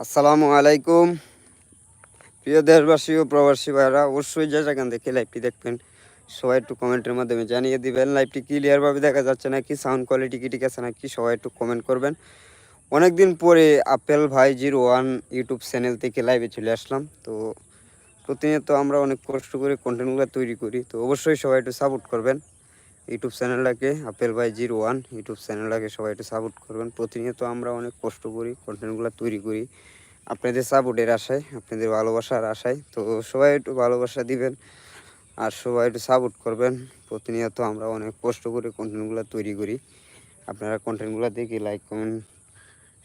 আসসালামু আলাইকুম। প্রিয় দেশবাসী ও প্রবাসী ভাইরা অবশ্যই যে যেখান থেকে লাইভটি দেখবেন, সবাই একটু কমেন্টের মাধ্যমে জানিয়ে দিবেন। লাইভটি ক্লিয়ারভাবে দেখা যাচ্ছে নাকি সাউন্ড কোয়ালিটি কি ঠিক আছে নাকি, সবাই একটু কমেন্ট করবেন। অনেকদিন পরে আপেল ভাই জিরো ওয়ান ইউটিউব চ্যানেল থেকে লাইভে চলে আসলাম। তো প্রতিনিয়ত আমরা অনেক কষ্ট করে কন্টেন্টগুলো তৈরি করি। তো অবশ্যই সবাই একটু সাপোর্ট করবেন। ইউটিউব চ্যানেলটাকে, apple by zero one YouTube চ্যানেলটাকে সবাই একটু সাপোর্ট করবেন। প্রতিনিয়ত আমরা অনেক কষ্ট করি কন্টেন্টগুলো তৈরি করি। আপনাদের সাপোর্টের আশায়, আপনাদের ভালোবাসার আশায়। তো সবাই একটু ভালোবাসা দিবেন আর সবাই একটু সাপোর্ট করবেন। প্রতিনিয়ত আমরা অনেক কষ্ট করে কন্টেন্টগুলো তৈরি করি। আপনারা কন্টেন্টগুলো দেখে লাইক কমেন্ট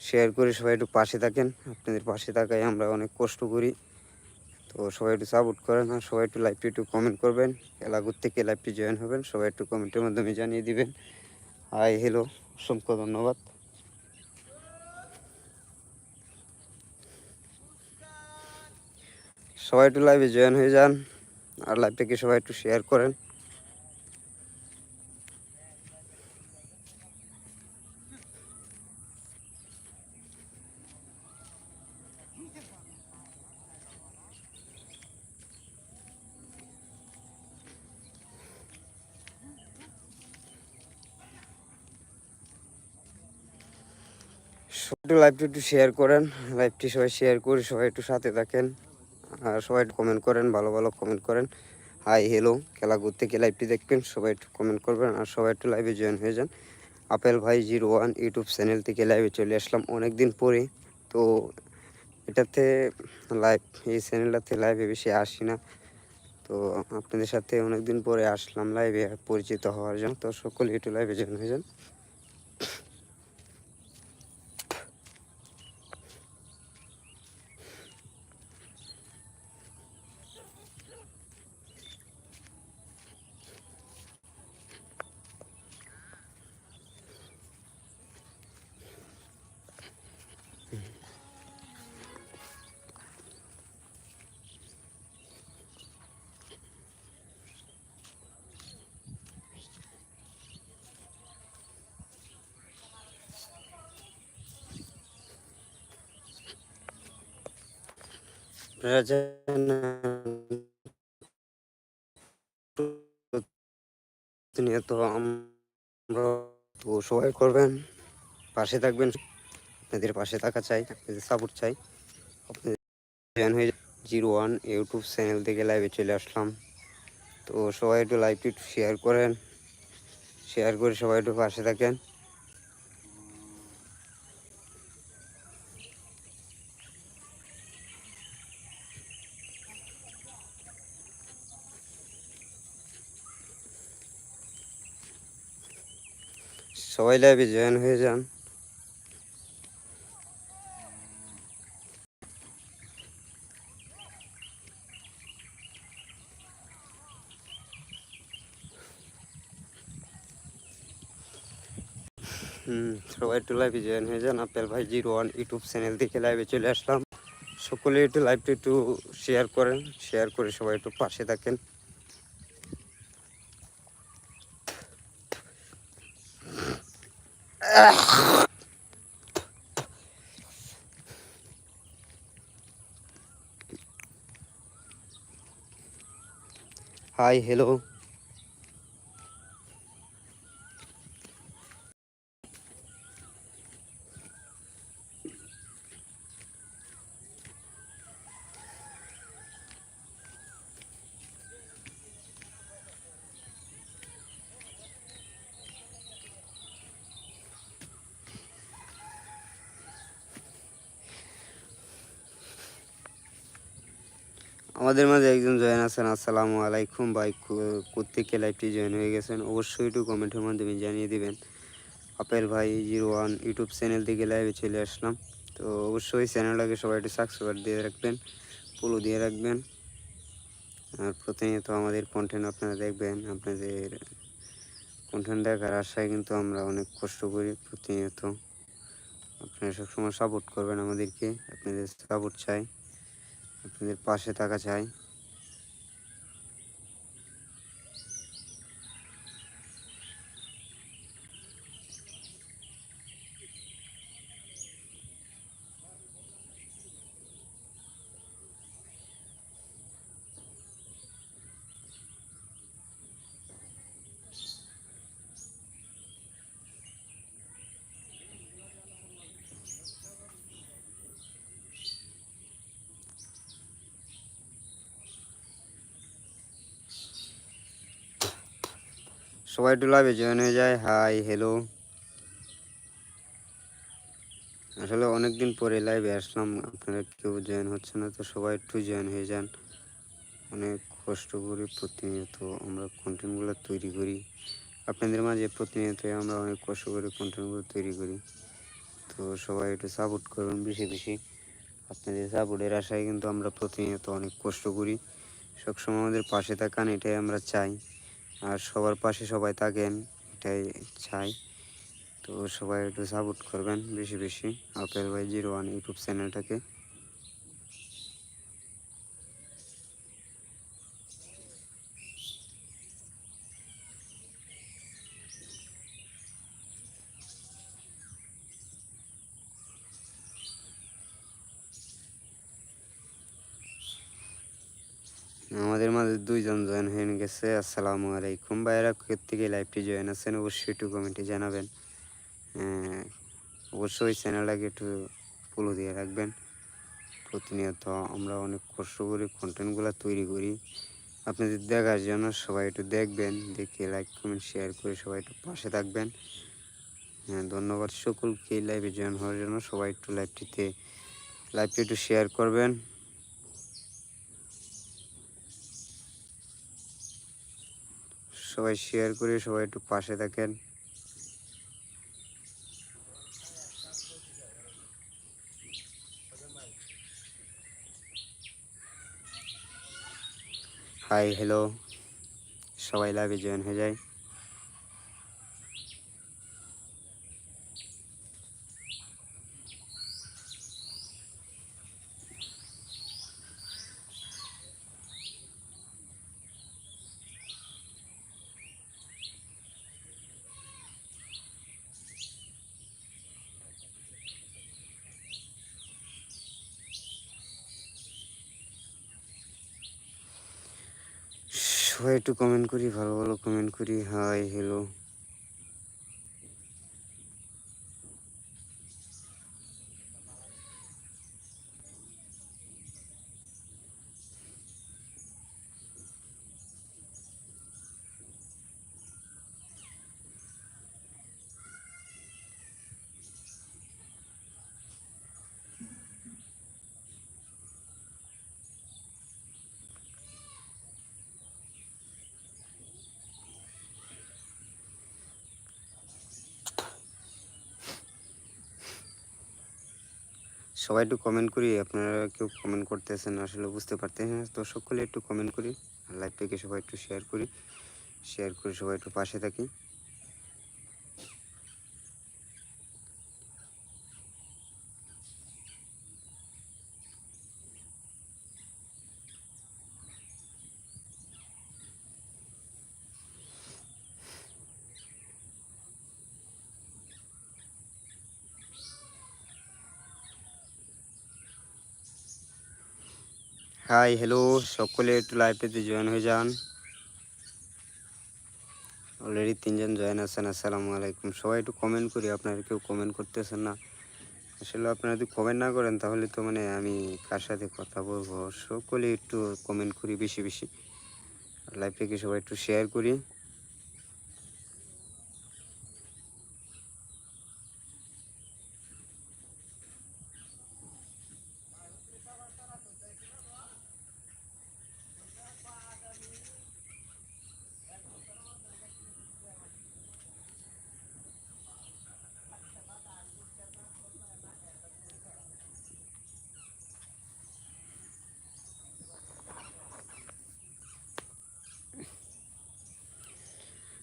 শেয়ার করে সবাই একটু পাশে থাকেন। আপনাদের পাশে থাকায় আমরা অনেক কষ্ট করি। তো সবাই একটু সাপোর্ট করেন, আর সবাই একটু লাইভটি একটু কমেন্ট করবেন। খেলা থেকে লাইভটি জয়েন হবেন, সবাই একটু কমেন্টের মাধ্যমে জানিয়ে দিবেন। হাই হ্যালো অসংখ্য ধন্যবাদ। সবাই একটু লাইভে জয়েন হয়ে যান, আর লাইভটাকে সবাই একটু শেয়ার করেন। একটু লাইভটি একটু শেয়ার করেন। লাইভটি সবাই শেয়ার করে, সবাই একটু সাথে থাকেন। আর সবাই একটু কমেন্ট করেন, ভালো ভালো কমেন্ট করেন। হাই হ্যালো খেলা ঘুরতে গিয়ে লাইভটি দেখবেন, সবাই একটু কমেন্ট করবেন আর সবাই একটু লাইভে জয়েন হয়ে যান। আপেল ভাই জিরো ওয়ান ইউটিউব চ্যানেল থেকে লাইভে চলে আসলাম অনেক দিন পরে। তো এটাতে লাইভ এই চ্যানেলটাতে লাইভে বেশি আসি না। তো আপনাদের সাথে অনেক দিন পরে আসলাম লাইভে পরিচিত হওয়ার জন্য। তো সকলে একটু লাইভে জয়েন হয়ে যান। প্রতিনিয়ত আমরা সবাই করবেন পাশে থাকবেন আপনাদের পাশে থাকা চাই আপনাদের সাপোর্ট চাই আপনাদের জয়েন হয়ে জিরো ওয়ান ইউটিউব চ্যানেল থেকে লাইভে চলে আসলাম তো সবাই একটু লাইভটি একটু শেয়ার করেন শেয়ার করে সবাই একটু পাশে থাকেন সবাই লাইভে জয়েন হয়ে যান। সবাই একটু লাইভে জয়েন হয়ে যান। আপেল ভাই জিরো ওয়ান ইউটিউব চ্যানেল থেকে লাইভে চলে আসলাম। সকলে একটু লাইভটা একটু শেয়ার করেন শেয়ার করে সবাই একটু পাশে থাকেন। হাই হ্যালো আমাদের মাঝে একজন জয়েন আছেন, আসসালামু আলাইকুম ভাই কোথেকে লাইভটি জয়েন হয়ে গেছেন? অবশ্যই একটু কমেন্টের মাধ্যমে জানিয়ে দিবেন। আপেল ভাই জিরো ওয়ান ইউটিউব চ্যানেল থেকে লাইভে চলে আসলাম। তো অবশ্যই চ্যানেলটাকে সবাই একটু সাবস্ক্রাইব দিয়ে রাখবেন ফলো দিয়ে রাখবেন। আর প্রতিনিয়ত আমাদের কন্টেন্ট আপনারা দেখবেন, আপনাদের কন্টেন্ট দেখার আশায় কিন্তু আমরা অনেক কষ্ট করি প্রতিনিয়ত। আপনারা সবসময় সাপোর্ট করবেন আমাদেরকে, আপনাদের সাপোর্ট চাই। আপনাদের পাশে থাকা চাই। সবাই একটু লাইভে জয়েন হয়ে যায়। হাই হ্যালো আসলে অনেক দিন পরে লাইভে আসলাম, আপনারা কেউ জয়েন হচ্ছে না, তো সবাই একটু জয়েন হয়ে যান। অনেক কষ্ট করি প্রতিনিয়ত আমরা কন্টেন্টগুলো তৈরি করি। আপনাদের মাঝে প্রতিনিয়ত আমরা অনেক কষ্ট করে কন্টেন্টগুলো তৈরি করি। তো সবাই একটু সাপোর্ট করবেন বেশি বেশি। আপনাদের সাপোর্টের আশায় কিন্তু আমরা প্রতিনিয়ত অনেক কষ্ট করি। সবসময় আমাদের পাশে থাকান, এটাই আমরা চাই। আর সবার পাশে সবাই থাকেন, এটাই চাই। তো সবাই একটু সাপোর্ট করবেন বেশি বেশি। আপেল ভাই জিরো ওয়ান ইউটিউব চ্যানেলটাকে। আমাদের মাঝে দুইজন জয়েন হয়ে গেছে, আসসালামু আলাইকুম। ভাইয়েরা থেকে লাইভটি জয়েন আছেন? অবশ্যই একটু কমেন্টে জানাবেন। অবশ্যই চ্যানেলটাকে একটু ফলো দিয়ে রাখবেন। প্রতিনিয়ত আমরা অনেক কষ্ট করে কন্টেন্টগুলো তৈরি করি। আপনাদের দেখার জন্য সবাই একটু দেখবেন, দেখে লাইক কমেন্ট শেয়ার করে সবাই একটু পাশে থাকবেন। হ্যাঁ ধন্যবাদ সকলকে লাইভে জয়েন হওয়ার জন্য। সবাই একটু লাইভটিতে লাইভটি একটু শেয়ার করবেন। সবাই শেয়ার করে সবাই একটু পাশে থাকেন। হাই হ্যালো সবাই লাভে জয়েন হয়ে যায়। সবাই একটু কমেন্ট করি ভালো ভালো কমেন্ট করি। হাই হ্যালো সবাই একটু কমেন্ট করি, আপনারা কেউ কমেন্ট করতেছেন, আসলে বুঝতে পারতেন না। তো সকলে একটু কমেন্ট করি, আর লাইভটাকে সবাই একটু শেয়ার করি শেয়ার করে সবাই একটু পাশে থাকি। হাই হ্যালো সকলে একটু লাইভেতে জয়েন হয়ে যান। অলরেডি তিনজন জয়েন আছেন, আসসালামু আলাইকুম। সবাই একটু কমেন্ট করি, আপনারা কেউ কমেন্ট করতেছেন না। আসলে আপনারা যদি কমেন্ট না করেন, তাহলে তো মানে আমি কার সাথে কথা বলব? সকলে একটু কমেন্ট করি, বেশি বেশি। লাইফে লাইভটাকে সবাই একটু শেয়ার করি।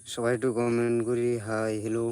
সবাই একটু কমেন্ট করি হাই হ্যালো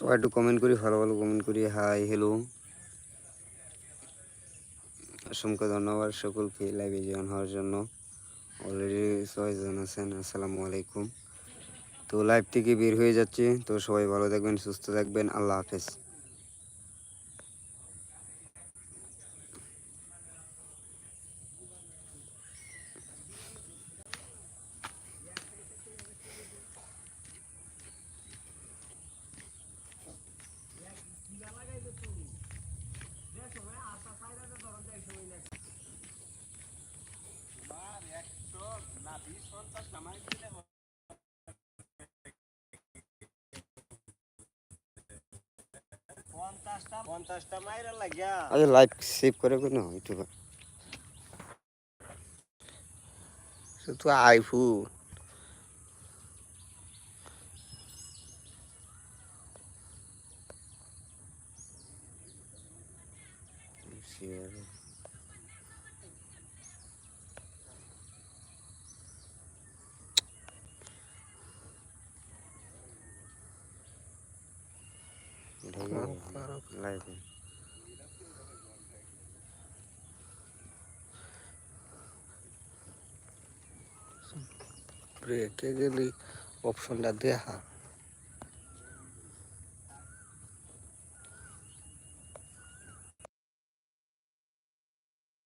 সবাই একটু কমেন্ট করি ভালো ভালো কমেন্ট করি হাই হ্যালো অসংখ্য ধন্যবাদ সকলকে লাইভে জয়েন হওয়ার জন্য অলরেডি ছয়জন আছেন, আসসালামু আলাইকুম। তো লাইভ থেকে বের হয়ে যাচ্ছে। তো সবাই ভালো থাকবেন, সুস্থ থাকবেন। আল্লাহ হাফেজ। পঞ্চাশটা। লাইক মাইরা লাগিয়া। লাইভ সেভ করে কেন ইউটিউবে। শুধু আইফোন। লাইভ ব্রেকে গেলে? অপশনটা দেখা